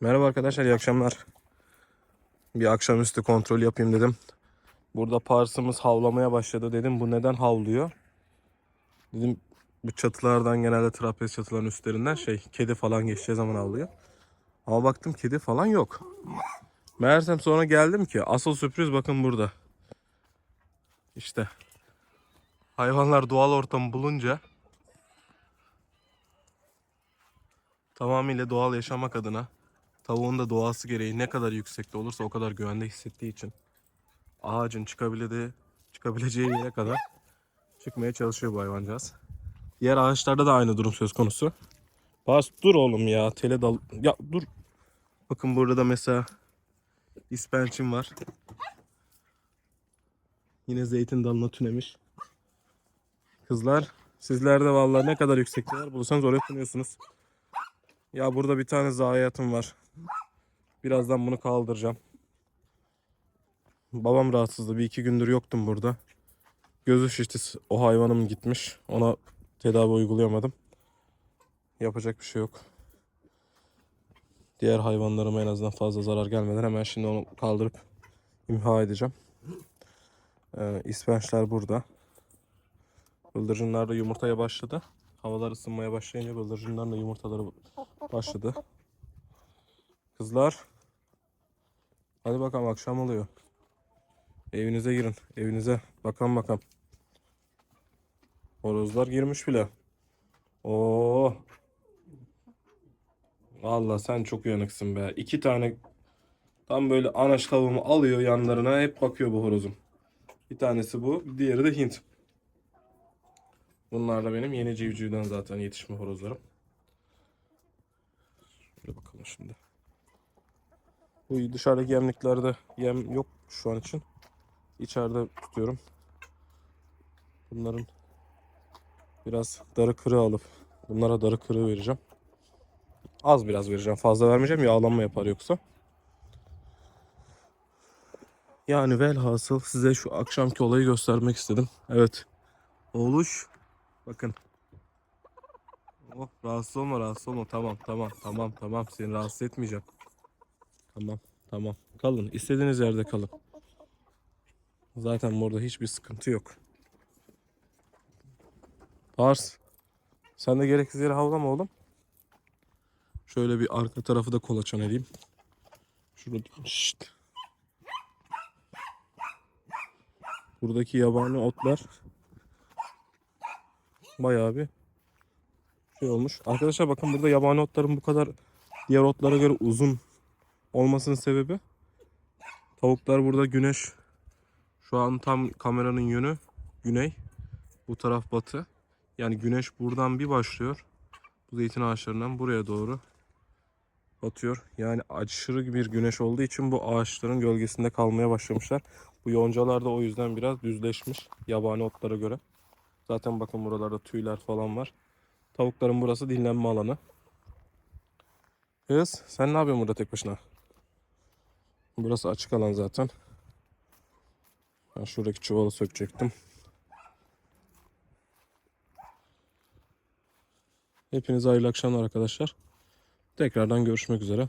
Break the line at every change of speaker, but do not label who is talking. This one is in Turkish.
Merhaba arkadaşlar, iyi akşamlar. Bir akşamüstü kontrol yapayım dedim. Burada parsımız havlamaya başladı dedim. Bu neden havlıyor? Dedim bu çatılardan genelde trapez çatıların üstlerinden şey kedi falan geçeceği zaman havlıyor. Ama baktım kedi falan yok. Meğersem sonra geldim ki asıl sürpriz bakın burada. İşte hayvanlar doğal ortam bulunca tamamıyla doğal yaşamak adına tavuğun da doğası gereği ne kadar yüksekte olursa o kadar güvende hissettiği için ağacın çıkabildiği, çıkabileceği yere kadar çıkmaya çalışıyor bu hayvancağız. Diğer ağaçlarda da aynı durum söz konusu. Bas dur oğlum ya tele dal ya dur. Bakın burada da mesela ispençim var. Yine zeytin dalına tünemiş. Kızlar sizler de vallahi ne kadar yüksekteler bulursanız oraya tünüyorsunuz. Ya burada bir tane zayiatım var. Birazdan bunu kaldıracağım. Babam rahatsızdı. Bir iki gündür yoktum burada. Gözü şişti. O hayvanım gitmiş. Ona tedavi uygulayamadım. Yapacak bir şey yok. Diğer hayvanlarıma en azından fazla zarar gelmeden hemen şimdi onu kaldırıp imha edeceğim. Ee, ispençler burada. Bıldırcınlar da yumurtaya başladı. Havalar ısınmaya başlayınca bıldırcınların da yumurtaları başladı. Kızlar. Hadi bakalım akşam oluyor. Evinize girin. Evinize. Bakalım bakalım. Horozlar girmiş bile. Oo. Vallahi sen çok uyanıksın be. İki tane tam böyle anaç tavuğumu alıyor yanlarına. Hep bakıyor bu horozum. Bir tanesi bu. Diğeri de Hint. Bunlar da benim yeni civcivden zaten yetişme horozlarım. Şöyle bakalım şimdi. Bu dışarıdaki yemliklerde yem yok şu an için. İçeride tutuyorum. Bunların biraz darı kırığı alıp bunlara darı kırığı vereceğim. Az biraz vereceğim. Fazla vermeyeceğim. Yağlanma yapar yoksa. Yani velhasıl size şu akşamki olayı göstermek istedim. Evet. Oğluş. Bakın. Oh rahatsız olma rahatsız olma. Tamam tamam tamam tamam. Seni rahatsız etmeyeceğim. Tamam tamam. Kalın. istediğiniz yerde kalın. Zaten burada hiçbir sıkıntı yok. Pars. Sen de gereksiz yere havlama oğlum. Şöyle bir arka tarafı da kolaçan edeyim. Şurada. Şşt. Buradaki yabani otlar bayağı bir şey olmuş. Arkadaşlar bakın burada yabani otların bu kadar diğer otlara göre uzun olmasının sebebi tavuklar burada güneş şu an tam kameranın yönü güney. Bu taraf batı. Yani güneş buradan bir başlıyor. Bu zeytin ağaçlarından buraya doğru batıyor. Yani aşırı bir güneş olduğu için bu ağaçların gölgesinde kalmaya başlamışlar. Bu yoncalar da o yüzden biraz düzleşmiş yabani otlara göre. Zaten bakın buralarda tüyler falan var. Tavukların burası dinlenme alanı. Kız sen ne yapıyorsun burada tek başına? Burası açık alan zaten. Ben şuradaki çuvalı sökecektim. Hepinize hayırlı akşamlar arkadaşlar. Tekrardan görüşmek üzere.